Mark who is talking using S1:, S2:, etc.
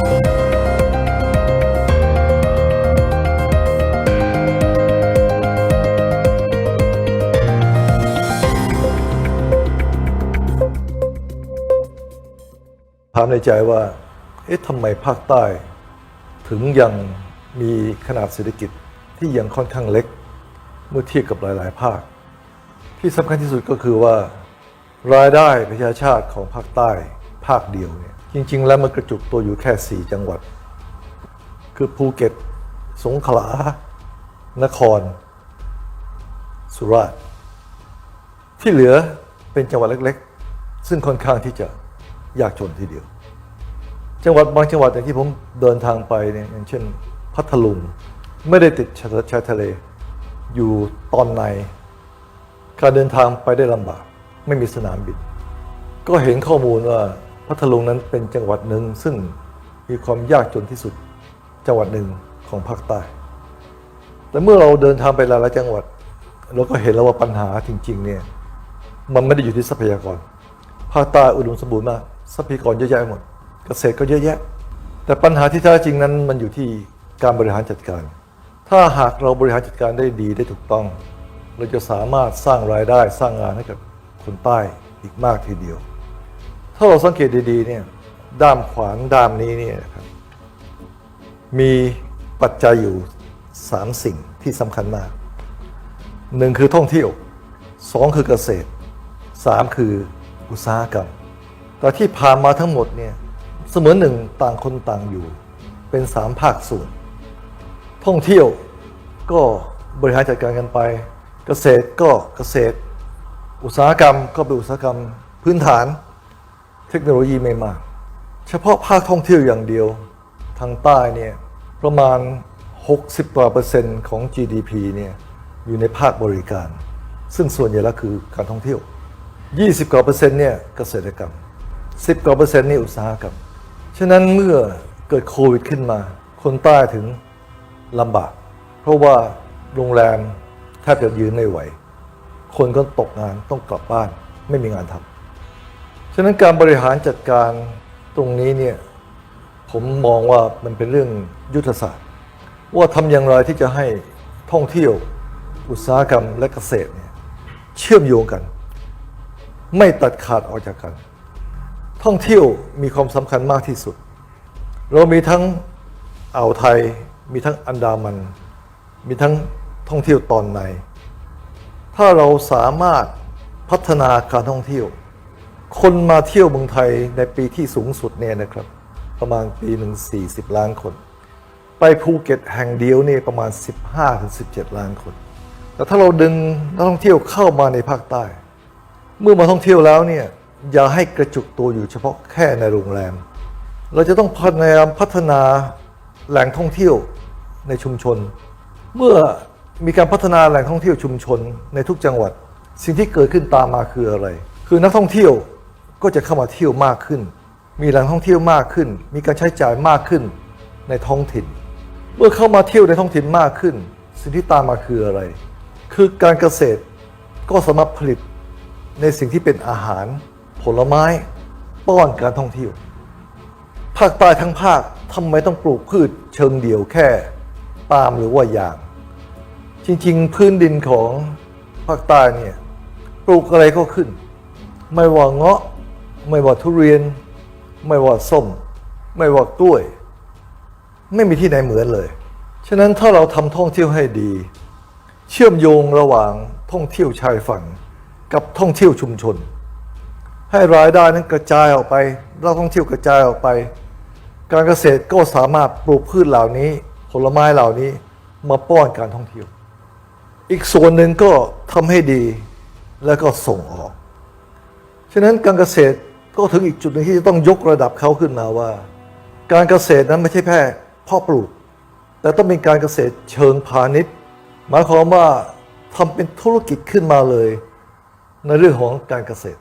S1: ถามในใจว่า เอ๊ะทำไมภาคใต้ ถึงยังมีขนาดเศรษฐกิจที่ยังค่อนข้างเล็ก เมื่อเทียบกับหลาย ๆ ภาค ที่สำคัญที่สุดก็คือว่า รายได้ประชาชาติของภาคใต้ภาคเดียวเนี่ย จริง ๆ แล้วมันกระจุกตัวอยู่แค่ 4 จังหวัด คือภูเก็ต สงขลา นคร สุราษฎร์ที่เหลือเป็นจังหวัดเล็ก ๆ ซึ่งค่อนข้างที่จะยากจนทีเดียว จังหวัดบางจังหวัดอย่างที่ผมเดินทางไปเนี่ยอย่างเช่น พัทลุงไม่ได้ติดชายชายทะเล อยู่ตอนใน การเดินทางไปได้ลำบาก ไม่มีสนามบิน ก็เห็นข้อมูลว่า พัทลุงนั้นเป็นจังหวัดหนึ่งซึ่งมีความยากจนที่สุดจังหวัดหนึ่งของภาคใต้ แต่เมื่อเราเดินทางไปหลายๆจังหวัด เราก็เห็นแล้วว่าปัญหาจริง ๆ เนี่ย มันไม่ได้อยู่ที่ทรัพยากร ภาคใต้อุดมสมบูรณ์มากทรัพยากรเยอะแยะหมด เกษตรก็เยอะแยะ แต่ปัญหาที่แท้จริงนั้นมันอยู่ที่การบริหารจัดการ ถ้าหากเราบริหารจัดการได้ดีได้ถูกต้อง เราจะสามารถสร้างรายได้สร้างงานให้กับคนใต้อีกมากทีเดียว ถ้าเราสังเกตดีๆเนี่ยด้ามขวานด้ามนี้เนี่ยครับมีปัจจัยอยู่สามสิ่งที่สำคัญมากหนึ่งคือท่องเที่ยวสองคือเกษตรสามคืออุตสาหกรรม แต่ที่ผ่านมาทั้งหมดเนี่ยเสมือนหนึ่งต่างคนต่างอยู่ เป็นสามภาคส่วน ท่องเที่ยวก็บริหารจัดการกันไป เกษตรก็เกษตร อุตสาหกรรมก็เป็นอุตสาหกรรมพื้นฐาน เทคโนโลยีไม่มาก เฉพาะภาคท่องเที่ยวอย่างเดียว ทางใต้เนี่ยประมาณ 60กว่าเปอร์เซ็นต์ของ GDP เนี่ยอยู่ในภาคบริการ ซึ่งส่วนใหญ่แล้วคือการท่องเที่ยว 20กว่าเปอร์เซ็นต์เนี่ยเกษตรกรรม 10กว่าเปอร์เซ็นต์นี่อุตสาหกรรม ฉะนั้นเมื่อเกิดโควิดขึ้นมา คนใต้ถึงลำบาก เพราะว่าโรงแรมแทบจะยืนไม่ไหว คนก็ตกงานต้องกลับบ้านไม่มีงานทำ ฉะนั้นการบริหารจัดการตรงนี้เนี่ยผมมองว่ามันเป็นเรื่องยุทธศาสตร์ ว่าทำอย่างไรที่จะให้ท่องเที่ยว อุตสาหกรรมและเกษตรเนี่ยเชื่อมโยงกัน ไม่ตัดขาดออกจากกัน ท่องเที่ยวมีความสำคัญมากที่สุด เรามีทั้งอ่าวไทย มีทั้งอันดามัน มีทั้งท่องเที่ยวตอนใน ถ้าเราสามารถพัฒนาการท่องเที่ยว คนมาเที่ยวเมืองไทยในปีที่สูงสุดเนี่ยนะครับ ประมาณปีหนึ่ง40 ล้านคน ไปภูเก็ตแห่งเดียวเนี่ยประมาณ 15-17 ล้านคน แต่ถ้าเราดึงนักท่องเที่ยวเข้ามาในภาคใต้ เมื่อมาท่องเที่ยวแล้วเนี่ยอย่าให้กระจุกตัวอยู่เฉพาะแค่ในโรงแรม เราจะต้องพยายามพัฒนาแหล่งท่องเที่ยวในชุมชน เมื่อมีการพัฒนาแหล่งท่องเที่ยวชุมชนในทุกจังหวัด สิ่งที่เกิดขึ้นตามมาคืออะไร คือนักท่องเที่ยว ก็จะเข้ามาเที่ยวมากขึ้น มีแหล่งท่องเที่ยวมากขึ้น มีการใช้จ่ายมากขึ้นในท้องถิ่น เมื่อเข้ามาเที่ยวในท้องถิ่นมากขึ้น สิ่งที่ตามมาคืออะไร คือการเกษตรก็สามารถผลิตในสิ่งที่เป็นอาหาร ผลไม้ ป้อนการท่องเที่ยว ภาคใต้ทั้งภาคทำไมต้องปลูกพืชเชิงเดี่ยวแค่ปาล์มหรือว่ายาง จริงๆ พื้นดินของภาคใต้เนี่ยปลูกอะไรก็ขึ้น ไม่ว่าเงาะ ไม่ว่าทุเรียน ไม่ว่าส้ม ไม่ว่ากล้วย ไม่มีที่ไหนเหมือนเลย ฉะนั้นถ้าเราทำท่องเที่ยวให้ดี เชื่อมโยงระหว่างท่องเที่ยวชายฝั่งกับท่องเที่ยวชุมชน ให้รายได้นั้นกระจายออกไปเราท่องเที่ยวกระจายออกไป การเกษตรก็สามารถปลูกพืชเหล่านี้ผลไม้เหล่านี้มาป้อนการท่องเที่ยว อีกส่วนหนึ่งก็ทำให้ดีแล้วก็ส่งออก ฉะนั้นการเกษตร ก็ถึงอีกจุดหนึ่งที่จะต้องยกระดับเขาขึ้นมาว่า การเกษตรนั้นไม่ใช่แค่เพ่อปลูก แต่ต้องเป็นการเกษตรเชิงพาณิชย์ หมายความว่าทำเป็นธุรกิจขึ้นมาเลย ในเรื่องของการเกษตร